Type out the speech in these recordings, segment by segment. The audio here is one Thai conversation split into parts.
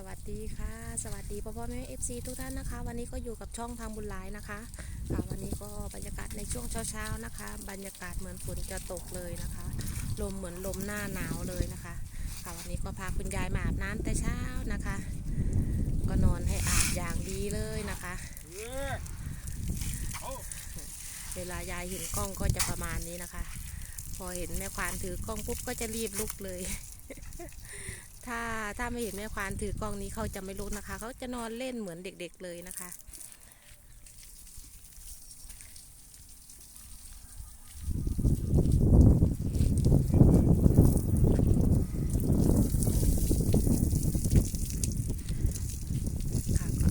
สวัสดีค่ะ สวัสดีพ่อพ่อแม่เอฟซีทุกท่านนะคะ วันนี้ก็อยู่กับช่องทางบุญหลายนะคะค่ะวันนี้ก็บรรยากาศในช่วงเช้าๆนะคะ บรรยากาศเหมือนฝนจะตกเลยนะคะ ลมเหมือนลมหน้าหนาวเลยนะคะ ค่ะวันนี้ก็พาคุณยายมาอาบน้ำแต่เช้านะคะ ก็นอนให้อาบอย่างดีเลยนะคะ เวลายายเห็นกล้องก็จะประมาณนี้นะคะ พอเห็นแม่ควานถือกล้องปุ๊บก็จะรีบลุกเลย ถ้าถ้าไม่เห็นแม่ควานถือกล้องนี้เขาจะไม่ลุกนะคะ เขาจะนอนเล่นเหมือนเด็กๆเลยนะคะ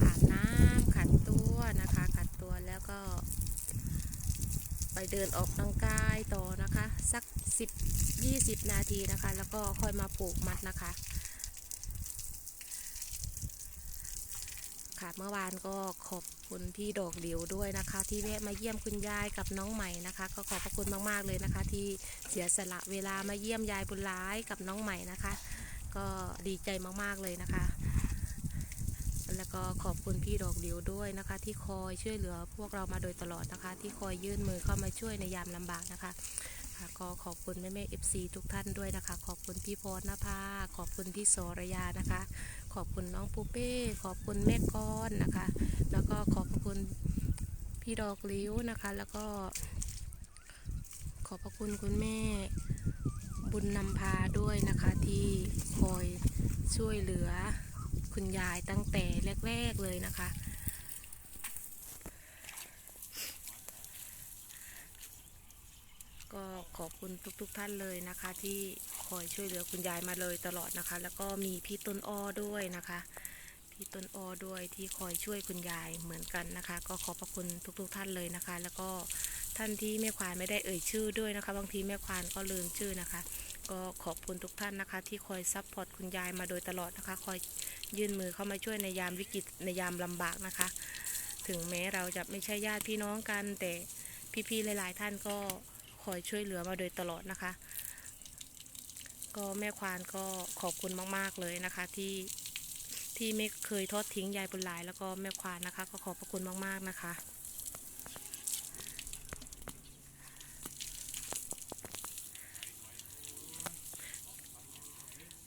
อาบน้ำขัดตัวนะคะขัดตัวแล้วก็ไปเดินออกกำลังกายต่อนะคะ สัก 10 20 นาทีนะคะ แล้วก็ค่อยมาปลูกมัดนะคะ ค่ะเมื่อวานก็ขอบคุณพี่ดอกเหลียวด้วยนะคะ ที่แวะมาเยี่ยมคุณยายกับน้องใหม่นะคะ ก็ขอบพระคุณมากๆเลยนะคะ ที่เสียสละเวลามาเยี่ยมยายบุญร้ายกับน้องใหม่นะคะ ก็ดีใจมากๆเลยนะคะ แล้วก็ขอบคุณพี่ดอกเหลียวด้วยนะคะ ที่คอยช่วยเหลือพวกเรามาโดยตลอดนะคะ ที่คอยยื่นมือเข้ามาช่วยในยามลำบากนะคะ คะ ก็ขอบคุณแม่แม่เอฟซีทุกท่านด้วยนะคะ ขอบคุณพี่พรณภาขอบคุณพี่โสระยานะคะ ขอบคุณน้องปูเป้ขอบคุณแม่ก้อนนะคะ แล้วก็ขอบคุณพี่ดอกลิ้วนะคะ แล้วก็ ขอบพระคุณคุณแม่บุญนำพาด้วยนะคะที่คอยช่วยเหลือคุณยายตั้งแต่แรก ๆเลยนะคะ ก็ ขอบคุณทุกๆทท่านเลยนะคะ ที่คอยช่วยเหลือคุณยายมาเลยตลอดนะคะ แล้วก็มีพี่ต้นอ้อด้วยนะคะ พี่ต้นอ้อด้วยที่คอยช่วยคุณยายเหมือนกันนะคะ ก็ขอบพระคุณทุกๆทท่านเลยนะคะ แล้วก็ท่านที่แม่ควานไม่ได้เอ่ยชื่อด้วยนะคะ บางทีแม่ควานก็ลืมชื่อนะคะ ก็ขอบคุณทุกท่านนะคะ ที่คอยซัพพอร์ตคุณยายมาโดยตลอดนะคะ คอยยื่นมือเข้ามาช่วยในยามวิกฤตในยามลำบากนะคะ ถึงแม้เราจะไม่ใช่ญาติพี่น้องกันแต่พี่ๆหลาย ๆ ท่านก็ คอยช่วยเหลือมาโดยตลอดนะคะ ก็แม่ควานก็ขอบคุณมาก ๆ เลยนะคะ ที่ที่ไม่เคยทอดทิ้งยายบุญหลาย แล้วก็แม่ควานนะคะ ก็ขอบพระคุณมาก ๆ นะคะ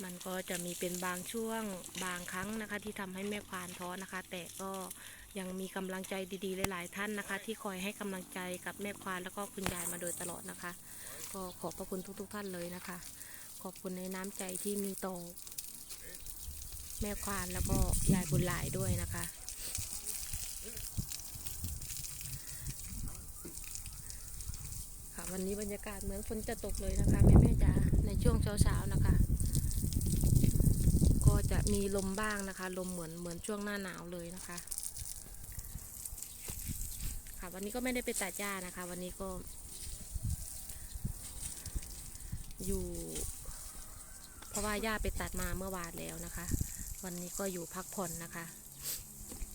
มันก็จะมีเป็นบางช่วงบางครั้งนะคะ ที่ทำให้แม่ควานท้อนะคะ แต่ก็ ยังมีกำลังใจดีๆ หลาย ๆ ท่านนะคะ ที่คอยให้กำลังใจกับแม่ควานแล้วก็คุณยายมาโดยตลอดนะคะ ก็ขอบพระคุณทุก ๆ ท่านเลยนะคะ ขอบคุณในน้ำใจที่มีต่อแม่ควานแล้วก็ยายบุญหลายด้วยนะคะค่ะวันนี้บรรยากาศเหมือนฝนจะตกเลยนะคะแม่แม่จ๋าในช่วงเช้าๆนะคะ ก็จะมีลมบ้างนะคะ ลมเหมือนเหมือนช่วงหน้าหนาวเลยนะคะ ค่ะ วันนี้ก็ไม่ได้ไปตัดหญ้านะคะ วันนี้ก็ อยู่ เพราะว่าหญ้าไปตัดมาเมื่อวานแล้วนะคะ วันนี้ก็อยู่พักผ่อนนะคะ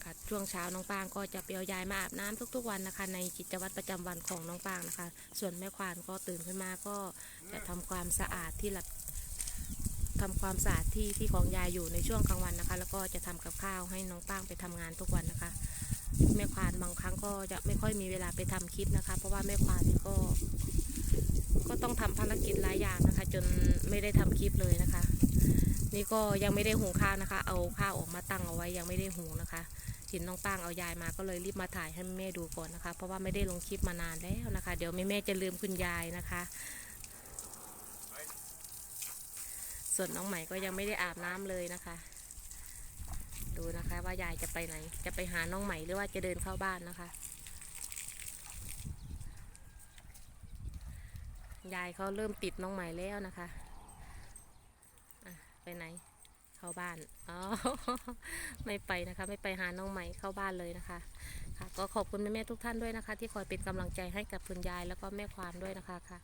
ค่ะช่วงเช้าน้องปางก็จะเปียวยายมาอาบน้ำทุก ๆ วันนะคะ ในกิจวัตรประจำวันของน้องปางนะคะ ส่วนแม่ควานก็ตื่นขึ้นมาก็จะทำความสะอาดที่หลับทำความสะอาดที่ที่ของยายอยู่ในช่วงกลางวันนะคะ แล้วก็จะทำกับข้าวให้น้องปางไปทำงานทุกวันนะคะ แม่ควานบางครั้งก็จะไม่ค่อยมีเวลาไปทำคลิปนะคะ เพราะว่าแม่ควานก็ ก็ต้องทำภารกิจหลายอย่างนะคะ จนไม่ได้ทำคลิปเลยนะคะ นี่ก็ยังไม่ได้หุงข้าวนะคะ เอาข้าวออกมาตั้งเอาไว้ยังไม่ได้หุงนะคะเห็นน้องป้างเอายายมาก็เลยรีบมาถ่ายให้แม่ดูก่อนนะคะ เพราะว่าไม่ได้ลงคลิปมานานแล้วนะคะ เดี๋ยวแม่แม่จะลืมคุณยายนะคะส่วนน้องใหม่ก็ยังไม่ได้อาบน้ำเลยนะคะ ดูนะคะว่ายายจะไปไหน จะไปหาน้องใหม่หรือว่าจะเดินเข้าบ้านนะคะ ยายเขาเริ่มติดน้องใหม่แล้วนะคะะไปไหน เข้าบ้าน อ๋อ ไม่ไปนะคะ ไม่ไปหาน้องใหม่เข้าบ้านเลยนะคะ ค่ะ ก็ขอบคุณแม่ๆทุกท่านด้วยนะคะ ที่คอยเป็นกำลังใจให้กับคุณยายแล้วก็แม่ควานด้วยนะคะค่ะ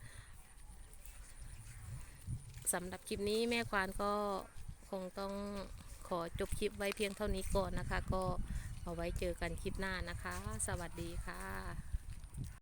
สำหรับคลิปนี้แม่ควานก็คงต้อง ขอจบคลิปไว้เพียงเท่านี้ก่อนนะคะ ก็เอาไว้เจอกันคลิปหน้านะคะ สวัสดีค่ะ